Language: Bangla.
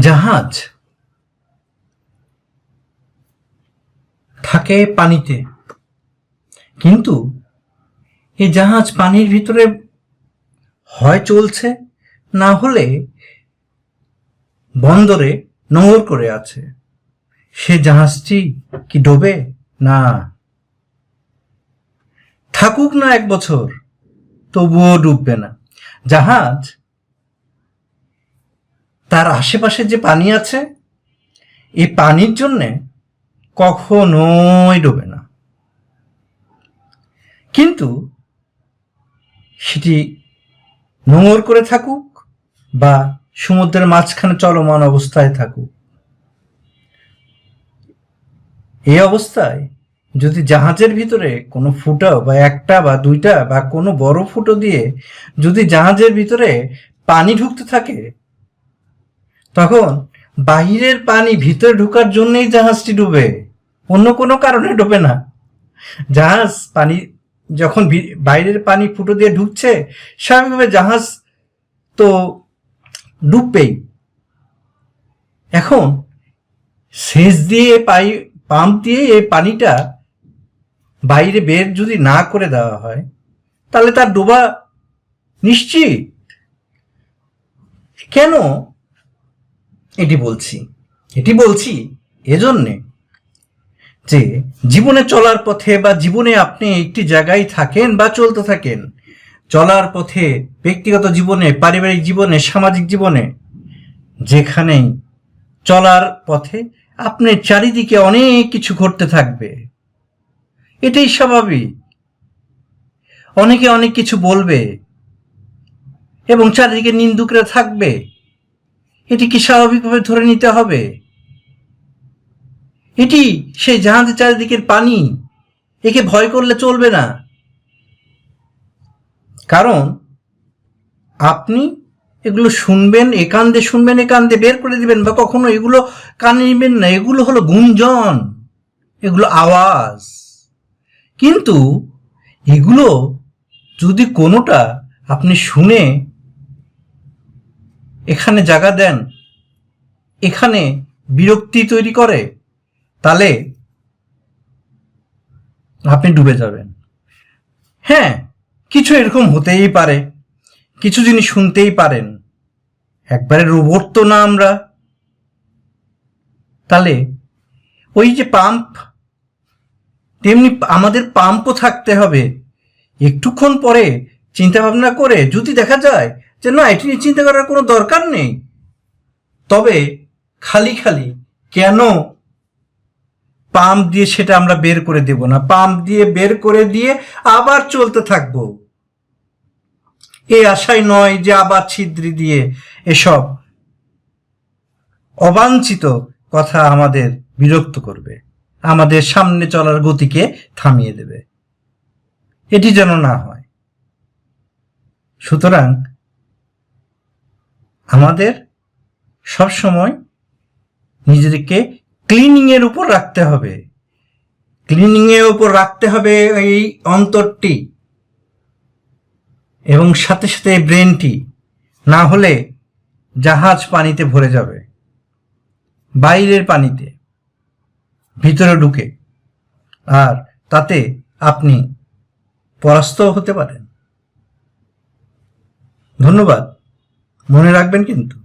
জাহাজ থাকে পানিতে। কিন্তু এই জাহাজ পানির ভিতরে হয় চলছে, না হলে বন্দরে নোঙর করে আছে। সে জাহাজটি কি ডোবে? না। থাকুক না এক বছর, তবুও ডুববে না। জাহাজ তার আশেপাশে যে পানি আছে, এই পানির জন্যে কখনোই ডোবে না। কিন্তু সেটি নোংর করে থাকুক বা সমুদ্রের মাঝখানে চলমান অবস্থায় থাকুক, এই অবস্থায় যদি জাহাজের ভিতরে কোনো ফুটো বা একটা বা দুইটা বা কোনো বড় ফুটো দিয়ে যদি জাহাজের ভিতরে পানি ঢুকতে থাকে তখন বাহিরের পানি ভিতরে ঢোকার জন্যই জাহাজটি ডুবে। অন্য কোনো কারণে ডুবে না। জাহাজ পানি, যখন বাইরের পানি ফুটো দিয়ে ঢুকছে, স্বাভাবিকভাবে জাহাজ তো ডুববেই। এখন সেচ দিয়ে পাই, পাম্প দিয়ে এই পানিটা বাইরে বের যদি না করে দেওয়া হয়, তাহলে তার ডোবা নিশ্চিত। কেন এটি বলছি। এটি বলছি এজন্যে যে জীবনে চলার পথে বা জীবনে আপনি একটি জায়গায় থাকেন বা চলতে থাকেন, চলার পথে, ব্যক্তিগত জীবনে, পারিবারিক জীবনে, সামাজিক জীবনে, যেখানেই চলার পথে আপনার চারিদিকে অনেক কিছু ঘটতে থাকবে। এটাই স্বাভাবিক। অনেকে অনেক কিছু বলবে এবং চারিদিকে নিন্দুকরা থাকবে। এটি কি স্বাভাবিকভাবে ধরে নিতে হবে? এটি সেই জাহাজের চারিদিকের পানি। একে ভয় করলে চলবে না। কারণ আপনি এগুলো শুনবেন একান দিয়ে শুনবেন একান দিয়ে বের করে দিবেন বা কখনো এগুলো কানে নিবেন না। এগুলো হলো গুঞ্জন, এগুলো আওয়াজ। কিন্তু এগুলো যদি কোনোটা আপনি শুনে এখানে জায়গা দেন, এখানে বিরক্তি তৈরি করে, তাহলে আপনি ডুবে যাবেন। হ্যাঁ কিছু এরকম হতেই পারে, কিছু জিনিস শুনতেই পারেন। একবারে রোবট তো না আমরা। তাহলে ওই যে পাম্প, তেমনি আমাদের পাম্পও থাকতে হবে। একটুক্ষণ পরে চিন্তা ভাবনা করে যদি দেখা যায় যে না, এটি নিয়ে চিন্তা করার কোনো দরকার নেই। তবে খালি খালি কেন পাম্প দিয়ে সেটা আমরা বের করে দেব না? পাম্প দিয়ে বের করে দিয়ে আবার চলতে থাকব। এই আশাই নয় যে আবার ছিদ্রি দিয়ে এসব অবাঞ্ছিত কথা আমাদের বিরক্ত করবে। আমাদের সামনে চলার গতিকে থামিয়ে দেবে। এটি যেন না হয়। সুতরাং আমাদের সবসময় নিজেদেরকে ক্লিনিং এর উপর রাখতে হবে। ক্লিনিং এর উপর রাখতে হবে এই অন্তরটি এবং সাথে সাথে এই ব্রেনটি না হলে জাহাজ পানিতে ভরে যাবে, বাইরের পানিতে, ভিতরে ঢুকে। আর তাতে আপনি পরাস্ত হতে পারেন। ধন্যবাদ। মনে রাখবেন কিন্তু।